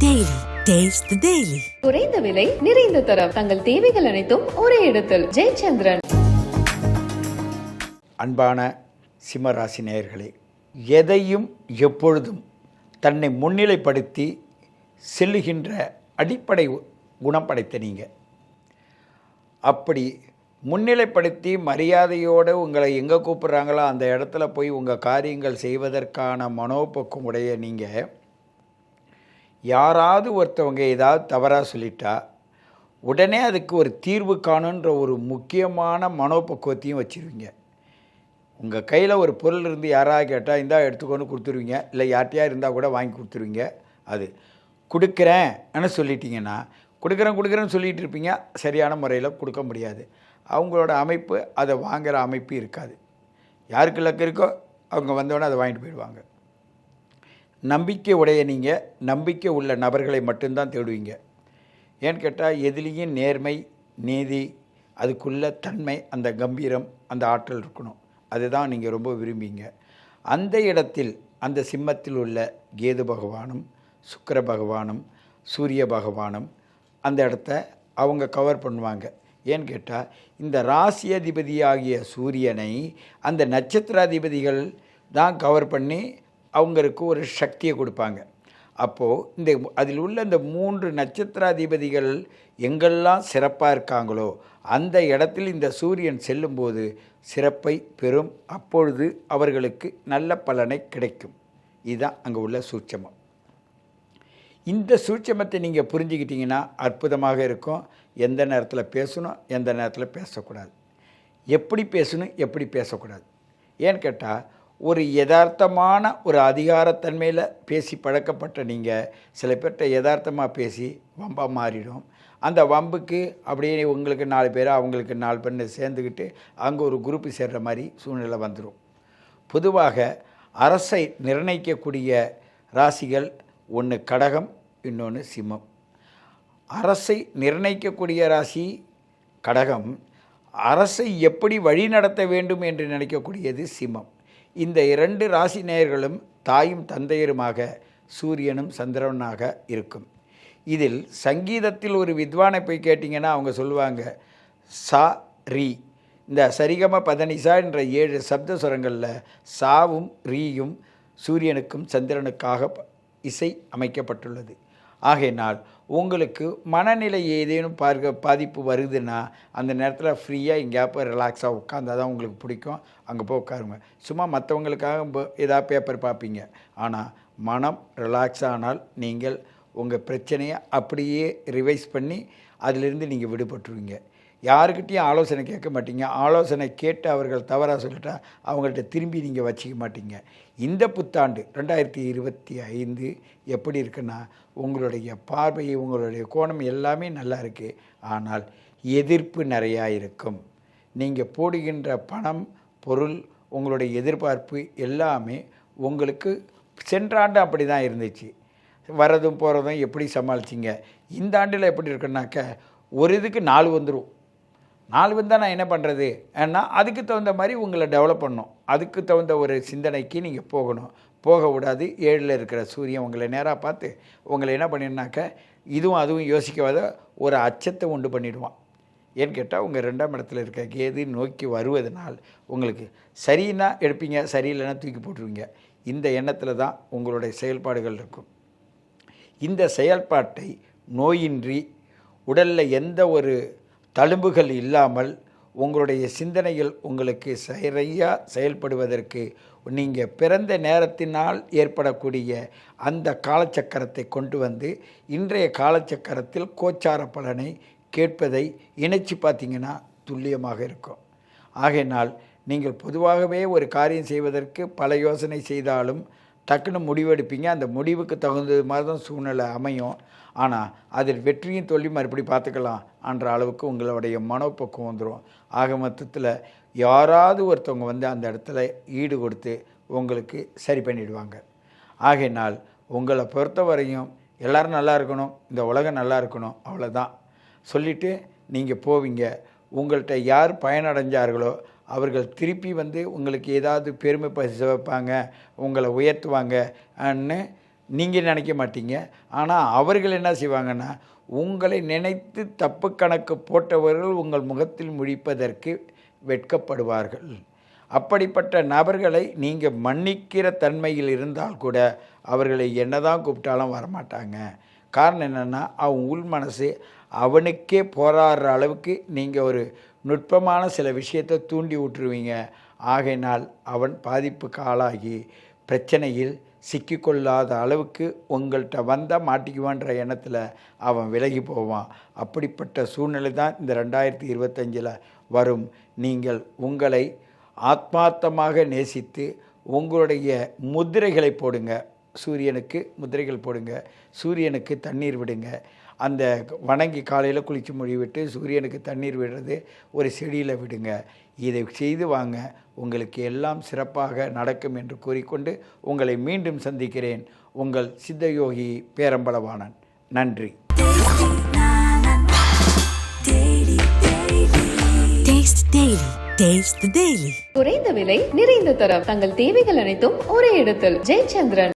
Taste the Daily. குறைந்த விலை நிறைந்த தரம். தங்கள் தேவைகள் அனைத்தும் ஒரே இடத்தில். ஜெயச்சந்திரன். அன்பான சிம்மராசி நேயர்களே எதையும் எப்பொழுதும் தன்னை முன்னிலைப்படுத்தி செல்லுகின்ற அடிப்படை குணம் படைத்த நீங்கள் அப்படி முன்னிலைப்படுத்தி மரியாதையோடு உங்களை எங்கே கூப்பிட்றாங்களோ அந்த இடத்துல போய் உங்கள் காரியங்கள் செய்வதற்கான மனோபக்கம் உடைய நீங்கள் யாராவது ஒருத்தவங்க ஏதாவது தவறாக சொல்லிட்டா உடனே அதுக்கு ஒரு தீர்வு காணுன்ற ஒரு முக்கியமான மனோபக்குவத்தையும் வச்சுருவீங்க. உங்கள் கையில் ஒரு பொருள் இருந்து யாராவது கேட்டால் இந்தா எடுத்துக்கொண்டு கொடுத்துருவீங்க. இல்லை யார்ட்டையா இருந்தால் கூட வாங்கி கொடுத்துருவீங்க. அது கொடுக்குறேன்னு சொல்லிட்டீங்கன்னா கொடுக்குறேன் கொடுக்குறேன்னு சொல்லிகிட்டு இருப்பீங்க. சரியான முறையில் கொடுக்க முடியாது. அவங்களோட அமைப்பு அதை வாங்குகிற அமைப்பு இருக்காது. யாருக்கு லக்கு இருக்கோ அவங்க வந்தோடனே அதை வாங்கிட்டு போயிடுவாங்க. நம்பிக்கை உடைய நீங்கள் நம்பிக்கை உள்ள நபர்களை மட்டும்தான் தேடுவீங்க. ஏன்னு கேட்டால் எதிலையும் நேர்மை நீதி அதுக்குள்ள தன்மை அந்த கம்பீரம் அந்த ஆற்றல் இருக்கணும். அதுதான் நீங்கள் ரொம்ப விரும்பிங்க அந்த இடத்தில் அந்த சிம்மத்தில் உள்ள கேது பகவானும் சுக்கிர பகவானும் சூரிய பகவானும் அந்த இடத்த அவங்க கவர் பண்ணுவாங்க. ஏன்னு கேட்டால் இந்த ராசி அதிபதியாகிய சூரியனை அந்த நட்சத்திராதிபதிகள் தான் கவர் பண்ணி அவங்களுக்கு ஒரு சக்தியை கொடுப்பாங்க. அப்போது இந்த அதில் உள்ள இந்த மூன்று நட்சத்திராதிபதிகள் எங்கெல்லாம் சிறப்பாக இருக்காங்களோ அந்த இடத்தில் இந்த சூரியன் செல்லும்போது சிறப்பை பெறும். அப்பொழுது அவர்களுக்கு நல்ல பலனை கிடைக்கும். இதுதான் அங்கே உள்ள சூட்சமம். இந்த சூட்சமத்தை நீங்கள் புரிஞ்சுக்கிட்டிங்கன்னா அற்புதமாக இருக்கும். எந்த நேரத்தில் பேசணும் எந்த நேரத்தில் பேசக்கூடாது. எப்படி பேசணும் எப்படி பேசக்கூடாது? ஏன்னு கேட்டால் ஒரு யதார்த்தமான ஒரு அதிகாரத்தன்மையில் பேசி பழக்கப்பட்ட நீங்கள் சில பேர்கிட்ட யதார்த்தமாக பேசி வம்பாக மாறிடும். அந்த வம்புக்கு அப்படியே உங்களுக்கு நாலு பேர் அவங்களுக்கு நாலு பேர் சேர்ந்துக்கிட்டு அங்கே ஒரு குரூப்பு சேர்கிற மாதிரி சூழ்நிலை வந்துடும் பொதுவாக அரசை நிர்ணயிக்கக்கூடிய ராசிகள் ஒன்று கடகம் இன்னொன்று சிம்மம். அரசை நிர்ணயிக்கக்கூடிய ராசி கடகம் அரசை எப்படி வழி நடத்த வேண்டும் என்று நினைக்கக்கூடியது சிம்மம். இந்த இரண்டு ராசி நேயர்களும் தாயும் தந்தையருமாக சூரியனும் சந்திரனாக இருக்கும். இதில் சங்கீதத்தில் ஒரு வித்வானை போய் கேட்டிங்கன்னா அவங்க சொல்லுவாங்க சா ரீ. இந்த சரிகம பதனிசா என்ற ஏழு சப்த சுரங்களில் சாவும் ரீயும் சூரியனுக்கும் சந்திரனுக்காக இசை அமைக்கப்பட்டுள்ளது. ஆகையினால் உங்களுக்கு மனநிலை ஏதேனும் பார்க்க பாதிப்பு வருதுன்னா அந்த நேரத்தில் ஃப்ரீயாக எங்கேயா போய் ரிலாக்ஸாக உட்காந்தா தான் உங்களுக்கு பிடிக்கும். அங்கே போய் உட்காருங்க. சும்மா மற்றவங்களுக்காக ப- ஏதாவது பேப்பர் பார்ப்பீங்க. ஆனால் மனம் ரிலாக்ஸ் ஆனால் நீங்கள் உங்கள் பிரச்சனையை அப்படியே ரிவைஸ் பண்ணி அதிலிருந்து நீங்கள் விடுபட்டுருவீங்க. யாருக்கிட்டேயும் ஆலோசனை கேட்க மாட்டீங்க. ஆலோசனை கேட்டு அவர்கள் தவறாக சொல்லிட்டா அவங்கள்ட்ட திரும்பி நீங்கள் வச்சிக்க மாட்டீங்க. இந்த புத்தாண்டு ரெண்டாயிரத்தி இருபத்தி ஐந்து எப்படி இருக்குன்னா உங்களுடைய பார்வை உங்களுடைய கோணம் எல்லாமே நல்லா இருக்குது ஆனால் எதிர்ப்பு நிறையா இருக்கும். நீங்கள் போடுகின்ற பணம் பொருள் உங்களுடைய எதிர்பார்ப்பு எல்லாமே உங்களுக்கு சென்ற ஆண்டு அப்படி தான் இருந்துச்சு. வர்றதும் போகிறதும் எப்படி சமாளிச்சிங்க? இந்த ஆண்டில் எப்படி இருக்குன்னாக்க ஒரு இதுக்கு நாலு வந்துடும் நாலு வந்தால் நான் என்ன பண்ணுறது ஏன்னா அதுக்கு தகுந்த மாதிரி உங்களை டெவலப் பண்ணும். அதுக்கு தகுந்த ஒரு சிந்தனைக்கு நீங்கள் போகணும். போக விடாது. ஏழில் இருக்கிற சூரியன் உங்களை நேராக பார்த்து உங்களை என்ன பண்ணிருனாக்க இதுவும் அதுவும் யோசிக்காத ஒரு அச்சத்தை உண்டு பண்ணிடுவான். ஏன்னு கேட்டால் உங்கள் ரெண்டாம் இடத்துல இருக்க கேது நோக்கி வருவதனால் உங்களுக்கு சரின்னா எடுப்பீங்க சரியில்லைன்னா தூக்கி போட்டுருவீங்க. இந்த எண்ணத்தில் தான் உங்களுடைய செயல்பாடுகள் இருக்கும். இந்த செயல்பாட்டை நோயின்றி உடலில் எந்த ஒரு தழும்புகள் இல்லாமல் உங்களுடைய சிந்தனைகள் உங்களுக்கு சரியாக செயல்படுவதற்கு நீங்கள் பிறந்த நேரத்தினால் ஏற்படக்கூடிய அந்த காலச்சக்கரத்தை கொண்டு வந்து இன்றைய காலச்சக்கரத்தில் கோச்சார பலனை கேட்பதை இணைச்சி பார்த்தீங்கன்னா துல்லியமாக இருக்கும். ஆகையினால் நீங்கள் பொதுவாகவே ஒரு காரியம் செய்வதற்கு பல யோசனை செய்தாலும் டக்குன்னு முடிவெடுப்பீங்க. அந்த முடிவுக்கு தகுந்தது மாதிரி தான் சூழ்நிலை அமையும். ஆனால் அதில் வெற்றியும் தோல்வி மறுபடி பார்த்துக்கலாம் என்ற அளவுக்கு உங்களுடைய மனப்பக்குவம் வந்துடும் ஆக மொத்தத்தில் யாராவது ஒருத்தவங்க வந்து அந்த இடத்துல ஈடு கொடுத்து உங்களுக்கு சரி பண்ணிடுவாங்க. ஆகையினால் உங்களை பொறுத்தவரையும் எல்லோரும் நல்லா இருக்கணும் இந்த உலகம் நல்லா இருக்கணும் அவ்வளோதான் சொல்லிவிட்டு நீங்கள் போவீங்க. உங்கள்கிட்ட யார் பயனடைஞ்சார்களோ அவர்கள் திருப்பி வந்து உங்களுக்கு ஏதாவது பெருமை பரிசு வைப்பாங்க உங்களை உயர்த்துவாங்கன்னு நீங்கள் நினைக்க மாட்டீங்க. ஆனால் அவர்கள் என்ன செய்வாங்கன்னா உங்களை நினைத்து தப்பு கணக்கு போட்டவர்கள் உங்கள் முகத்தில் முழிப்பதற்கு வெட்கப்படுவார்கள். அப்படிப்பட்ட நபர்களை நீங்கள் மன்னிக்கிற தன்மையில் இருந்தால் கூட அவர்களை என்னதான் கூப்பிட்டாலும் வரமாட்டாங்க. காரணம் என்னென்னா அவங்க உள் மனசு அவனுக்கே போராடுற அளவுக்கு நீங்கள் ஒரு நுட்பமான சில விஷயத்தை தூண்டி விட்டுருவீங்க ஆகையினால் அவன் பாதிப்புக்கு ஆளாகி பிரச்சனையில் சிக்கிக்கொள்ளாத அளவுக்கு உங்கள்கிட்ட வந்தால் மாட்டிக்குவான்ற எண்ணத்தில் அவன் விலகி போவான். அப்படிப்பட்ட சூழ்நிலை தான் இந்த ரெண்டாயிரத்தி இருபத்தஞ்சில் வரும். நீங்கள் உங்களை ஆத்மார்த்தமாக நேசித்து உங்களுடைய முதிரைகளை போடுங்க. சூரியனுக்கு முதிரைகள் போடுங்க. சூரியனுக்கு தண்ணீர் விடுங்க. அந்த வணங்கி காலையில் குளிச்சு மொழி விட்டு சூரியனுக்கு தண்ணீர் விடுறது ஒரு செடியில் விடுங்க. இதை செய்து வாங்க. உங்களுக்கு எல்லாம் சிறப்பாக நடக்கும் என்று கூறிக்கொண்டு உங்களை மீண்டும் சந்திக்கிறேன். உங்கள் சித்தயோகி பேரம்பளவாணன் நன்றி. குறைந்த விலை நிறைந்த தரம். தங்கள் தேவைகள் அனைத்தும் ஒரே இடத்தில். ஜெயச்சந்திரன்.